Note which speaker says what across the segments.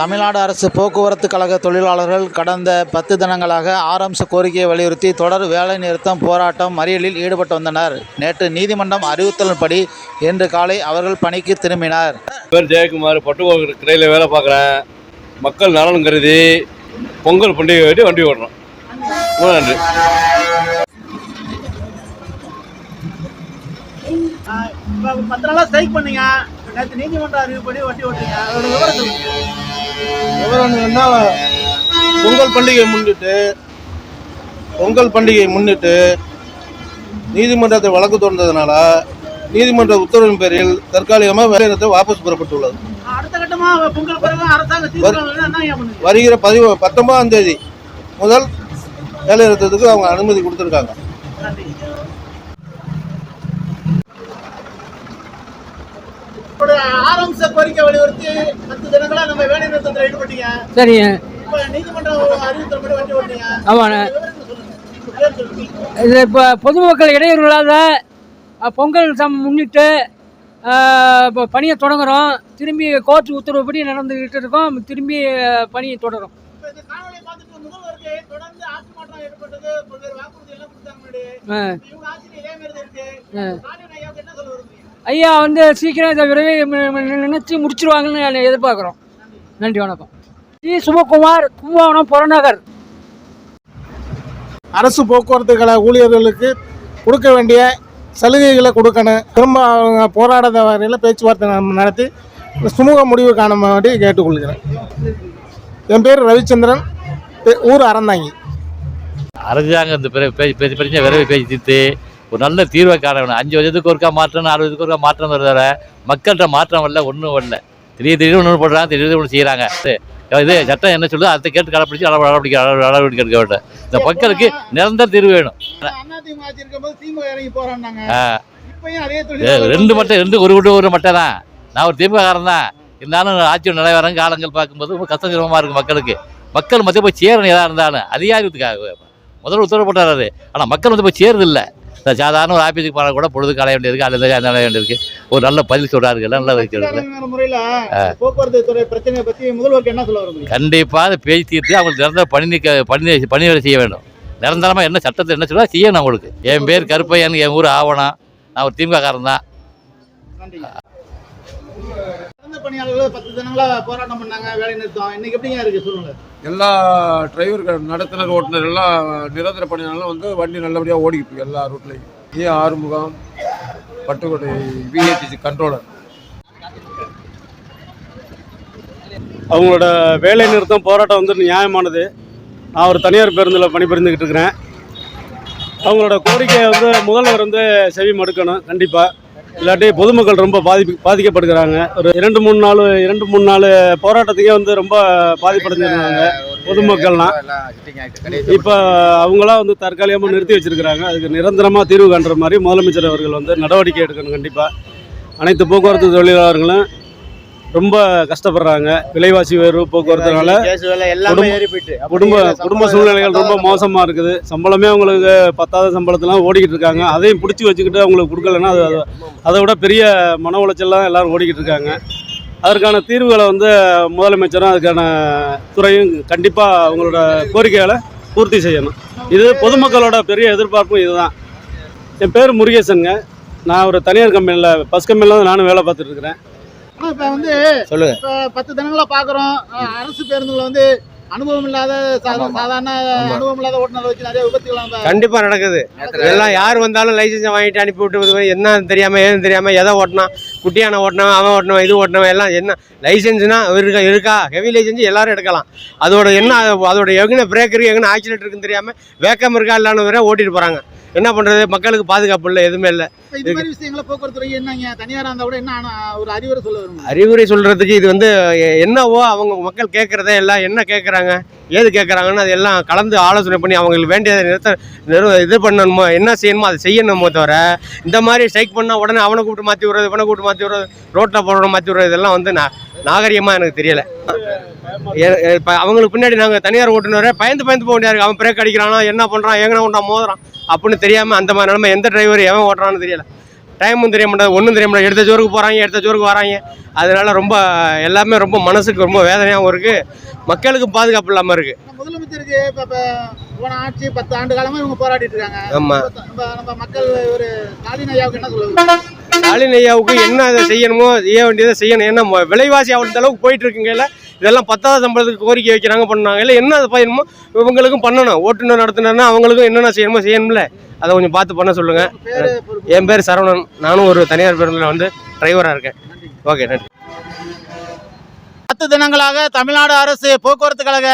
Speaker 1: தமிழ்நாடு அரசு போக்குவரத்து கழக தொழிலாளர்கள் கடந்த பத்து தினங்களாக ஆறு அம்ச கோரிக்கையை வலியுறுத்தி தொடர் வேலை நிறுத்தம் போராட்டம் மறியலில் ஈடுபட்டு வந்தனர். நேற்று நீதிமன்றம் அறிவுறுத்தலின்படி இன்று காலை அவர்கள் பணிக்கு திரும்பினர்.
Speaker 2: பேர் ஜெயக்குமார் பட்டுக்கோட்டை கடையில் வேலை பார்க்குறேன் மக்கள் நலன் கருதி பொங்கல் பண்டிகை வேண்டி வண்டி ஓடுறோம் நன்றி.
Speaker 3: பத்து நாளா ஸ்ட்ரைக் பண்ணீங்க. நேற்று நீதிமன்ற அறிவுப்படி வண்டி ஓட்டுறீங்க. அதோட விவரம்
Speaker 4: என்னன்னா பொங்கல் பண்டிகை முன்னிட்டு பொங்கல் பண்டிகை முன்னிட்டு நீதிமன்றத்தை வழக்கு தொடர்ந்ததுனால நீதிமன்ற உத்தரவின் பேரில் தற்காலிகமாக வேலைநிறுத்த வாபஸ் பெறப்பட்டுள்ளது. வருகிற பதிவு பத்தொன்பதாம் தேதி முதல் வேலைநிறுத்தத்துக்கு அவங்க அனுமதி கொடுத்துருக்காங்க.
Speaker 3: நன்றி ஒரு ஆரம்ச கோரிக்கை வலியுறுத்தி பத்து தினங்களா நம்ம வேலை நிறுத்தத்தில் ஈடுபட்டீங்க.
Speaker 5: சரிங்க
Speaker 3: இப்ப நீதிமன்றம் வண்டி
Speaker 5: ஆமாண்ணே இது இப்போ பொதுமக்கள் இடையூறு இல்லாத அஹ், பொங்கல் சம் முன்னிட்டு இப்போ பணியை தொடங்குறோம். திரும்பி கோர்ட் உத்தரவுப்படி நடந்துக்கிட்டு இருக்கோம். திரும்பி பணியை தொடரும்.
Speaker 3: இப்ப தொடர்ந்து ஆட்சி மாற்றம் ஏற்பட்டது.
Speaker 5: ஐயா வந்து சீக்கிரம் இதை விரைவி நினச்சி முடிச்சிருவாங்கன்னு நான் எதிர்பார்க்குறோம். நன்றி வணக்கம். ஜி சுபகுமார் கும்பகோணம் புறநகர்.
Speaker 4: அரசு போக்குவரத்து கழக ஊழியர்களுக்கு கொடுக்க வேண்டிய சலுகைகளை கொடுக்கணும். திரும்ப அவங்க போராடாத வகையில் பேச்சுவார்த்தை நடத்தி சுமூக முடிவு காண வேண்டி கேட்டுக்கொள்கிறேன். என் பேர் ரவிச்சந்திரன். தெ- ஊர் அறந்தாங்கி.
Speaker 6: அரசாங்கம் இந்த பிரச்சனை விரைவு பேசி தீர்த்து ஒரு நல்ல தீர்வை காண வேணும் அஞ்சு வருஷத்துக்கு ஒருக்கா மாற்றம் நாலு வருஷத்துக்கு ஒருக்கா மாற்றம் வருதார மக்கள்கிட்ட மாற்றம் வரல ஒன்றும் வரல. திடீர் திடீர்னு ஒன்று போடுறாங்க திடீர்னு ஒன்று செய்கிறாங்க இது சட்டம் என்ன சொல்லுதோ அதை கேட்டு கடைப்பிடிச்சு அளவு நடவடிக்கை அளவு நடவடிக்கை எடுக்க வேண்டும். இந்த மக்களுக்கு நிரந்தர தீர்வு வேணும். ரெண்டு மட்டும் ரெண்டு ஒரு விட்டு ஒரு மட்டும் தான். நான் ஒரு திமுககாரன் தான். இருந்தாலும் ஆட்சி நிலைவரம் காலங்கள் பார்க்கும்போது ரொம்ப கஷ்ட சிரமமாக இருக்குது மக்களுக்கு. மக்கள் மத்திய போய் சேரணும் எதாக இருந்தாலும் அதிகாரத்துக்காக முதல்ல உத்தரவு போட்டாரு ஆனால் மக்கள் வந்து போய் சேருது இல்லை சாதாரண ஒரு ஆஃபீஸுக்கு போனால் கூட பொழுது களைய வேண்டியிருக்கு அல்லது அலைய வேண்டியிருக்கு ஒரு நல்ல பதில் சொல்கிறாரு நல்ல வைக்கிறது கண்டிப்பாக பேசி தீர்த்து அவங்களுக்கு நிரந்தர பணி நீக்க பணி பணி வேலை செய்ய வேண்டும். நிரந்தரமாக என்ன சட்டத்தை என்ன சொல்லுவா செய்யணும் அவங்களுக்கு. என் பேர் கருப்பையன் என் ஊர் ஆவணம். நான் ஒரு திமுககாரன் தான்.
Speaker 3: நன்றி சிறந்த பணியாளர்கள் பத்து தினங்களா போராட்டம் பண்ணாங்க வேலை நிறுத்தம். இன்னைக்கு எப்படிங்க இருக்கு? சொல்லுங்க
Speaker 7: எல்லா டிரைவர்கள் நடத்துனர் ஓட்டுநர் எல்லாம் நிரந்தர பணியாளர்களும் வந்து வண்டி நல்லபடியாக ஓடிக்கிட்டு இருக்கு எல்லா ரூட்லையும் ஏ ஆறுமுகம் பட்டுக்கோட்டை பிஹெச்சி கண்ட்ரோலர்
Speaker 8: அவங்களோட வேலை நிறுத்தம் போராட்டம் வந்து நியாயமானது. நான் ஒரு தனியார் பேருந்தில் பணிபுரிந்துக்கிட்டு இருக்கிறேன். அவங்களோட கோரிக்கையை வந்து முதல்வர் வந்து செவி மடுக்கணும் கண்டிப்பாக இல்லாட்டி பொதுமக்கள் ரொம்ப பாதிப்பு பாதிக்கப்படுகிறாங்க. ஒரு இரண்டு மூணு நாள் இரண்டு மூணு நாள் போராட்டத்துக்கே வந்து ரொம்ப பாதிப்படைஞ்சிருந்தாங்க பொதுமக்கள்லாம் இப்போ அவங்களாம் வந்து தற்காலிகமாக நிறுத்தி வச்சிருக்கிறாங்க. அதுக்கு நிரந்தரமாக தீர்வு காண்ற மாதிரி முதலமைச்சர் அவர்கள் வந்து நடவடிக்கை எடுக்கணும் கண்டிப்பாக அனைத்து போக்குவரத்து தொழிலாளர்களும் ரொம்ப கஷ்டப்படுறாங்க. விலைவாசி உயர்வு போக்குவரத்துனால குடும்ப- குடும்ப சூழ்நிலைகள் ரொம்ப மோசமாக இருக்குது. சம்பளமே அவங்களுக்கு பத்தாவது சம்பளத்தெல்லாம் ஓடிக்கிட்டு இருக்காங்க. அதையும் பிடிச்சி வச்சுக்கிட்டு அவங்களுக்கு கொடுக்கலன்னா அது அது- விட பெரிய மன உளைச்சல்லாம் எல்லாரும் ஓடிக்கிட்டு இருக்காங்க. அதற்கான தீர்வுகளை வந்து முதலமைச்சரும் அதுக்கான துறையும் கண்டிப்பாக அவங்களோட கோரிக்கைகளை பூர்த்தி செய்யணும். இது பொதுமக்களோட பெரிய எதிர்பார்ப்பும் இதுதான். என் பேர் முருகேசனுங்க. நான் ஒரு தனியார் கம்பெனியில் பஸ் கம்பெனியில் தான் நானும் வேலை பார்த்துட்டு இருக்கிறேன்.
Speaker 3: இப்ப வந்து
Speaker 4: சொல்லுங்க.
Speaker 3: இப்ப பத்து தினங்களா பாக்குறோம். அஹ், அரசு பேருந்துல வந்து அனுபவம் இல்லாத சாதாரண அனுபவம் இல்லாத ஓட்டுநரை வச்சு நிறைய விபத்துகள்
Speaker 9: கண்டிப்பா நடக்குது. எல்லாம் யார் வந்தாலும் லைசன்ஸ் வாங்கிட்டு அனுப்பி விட்டு என்ன தெரியாம ஏதுன்னு தெரியாம எதை ஓட்டினா குட்டியான ஓட்டினவன் அவன் ஓட்டினவன் இது ஓட்டினவன் எல்லாம் என்ன லைசன்ஸ்னா இருக்கா இருக்கா? ஹெவி லைசன்ஸ் எல்லாரும் எடுக்கலாம். அதோட என்ன அதோட எங்கன பிரேக்கர் எங்கன ஆக்சிடென்ட் இருக்குன்னு தெரியாம வேக்கம் இருக்கா இல்லான்னு வரை ஓட்டிட்டு போறாங்க. என்ன பண்றது? மக்களுக்கு பாதுகாப்பு இல்லை எதுவுமே இல்லை.
Speaker 3: அறிவுரை
Speaker 9: சொல்றதுக்கு இது வந்து என்னவோ அவங்க மக்கள் கேட்கறதே எல்லாம் என்ன கேட்குறாங்க ஏது கேட்குறாங்கன்னு அது எல்லாம் கலந்து ஆலோசனை பண்ணி அவங்களுக்கு வேண்டியதை நிறுத்த நிறு இது பண்ணணுமோ என்ன செய்யணுமோ அதை செய்யணுமோ தவிர இந்த மாதிரி ஸ்ட்ரைக் பண்ணால் உடனே அவனை கூப்பிட்டு மாற்றி விடுறது இவனை கூப்பிட்டு மாற்றி விடுறது ரோட்டில் போடுறவனை மாற்றி விடுறது இதெல்லாம் வந்து நா நாகரிகமாக எனக்கு தெரியல. இப்போ அவங்களுக்கு பின்னாடி நாங்கள் தனியார் ஓட்டுநரே பயந்து பயந்து போக வேண்டியா அவன் பிரேக் அடிக்கிறானா என்ன பண்ணுறான் எங்கன ஒன்றா மோதுறான். அப்படின்னு தெரியாமல் அந்த மாதிரி நிலைமை எந்த டிரைவர் எவன் ஓட்டுறான்னு தெரியல. டைமும் தெரிய மாட்டேங்குது ஒன்றும் தெரிய மாட்டேங்குது எடுத்த ஜோருக்கு போகிறாங்க எடுத்த ஜோருக்கு வராங்க. அதனால ரொம்ப எல்லாமே ரொம்ப மனசுக்கு ரொம்ப வேதனையாகவும் இருக்குது மக்களுக்கு பாதுகாப்பு இல்லாமல் இருக்குது
Speaker 10: முதலமைச்சருக்கு இப்ப போன ஆட்சி பத்து ஆண்டு காலமா இவங்க போராடிட்டு இருக்காங்க.
Speaker 9: ஆமாம்
Speaker 10: நம்ம மக்கள் ஒரு ஸ்டாலின் ஐயாவுக்கு என்ன சொல்லுவாங்க?
Speaker 9: ஸ்டாலின் ஐயாவுக்கு என்ன அதை செய்யணுமோ செய்ய வேண்டியதை செய்யணும். ஏன்னா விலைவாசி அவ்வளோ அளவுக்கு போயிட்டு இருக்குங்கல்ல. இதெல்லாம் பத்தாவது சம்பளத்துக்கு கோரிக்கை வைக்கிறாங்க பண்ணாங்க. இல்லை என்ன அதை பயணுமோ இவங்களுக்கும் பண்ணணும். ஓட்டுநர் நடத்துனர்னா அவங்களுக்கும் என்னென்ன செய்யணுமோ செய்யணும்ல. அதை கொஞ்சம் பார்த்து பண்ண சொல்லுங்க.
Speaker 10: பேரு பொறுப்பு
Speaker 9: என் பேர் சரவணன். நானும் ஒரு தனியார் பேருந்தில் வந்து டிரைவராக இருக்கேன். ஓகே நன்றி.
Speaker 3: பத்து தினங்களாக தமிழ்நாடு அரசு போக்குவரத்து கழக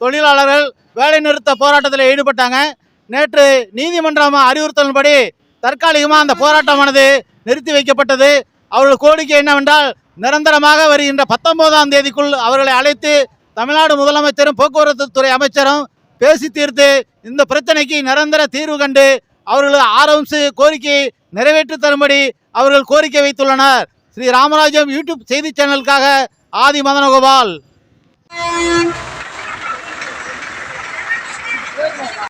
Speaker 3: தொழிலாளர்கள் வேலைநிறுத்த போராட்டத்தில் ஈடுபட்டாங்க. நேற்று நீதிமன்றம் அறிவுறுத்தலின்படி தற்காலிகமாக அந்த போராட்டமானது நிறுத்தி வைக்கப்பட்டது. அவர்கள் கோரிக்கை என்னவென்றால் நிரந்தரமாக வருகின்ற பத்தொன்பதாம் தேதிக்குள் அவர்களை அழைத்து தமிழ்நாடு முதலமைச்சரும் போக்குவரத்து துறை அமைச்சரும் பேசி தீர்த்து இந்த பிரச்சனைக்கு நிரந்தர தீர்வு கண்டு அவர்கள் ஆரம்பித்து கோரிக்கையை நிறைவேற்றி தரும்படி அவர்கள் கோரிக்கை வைத்துள்ளனர். ஸ்ரீ ராமராஜம் யூடியூப் செய்தி சேனலுக்காக ஆதி மதனகோபால்.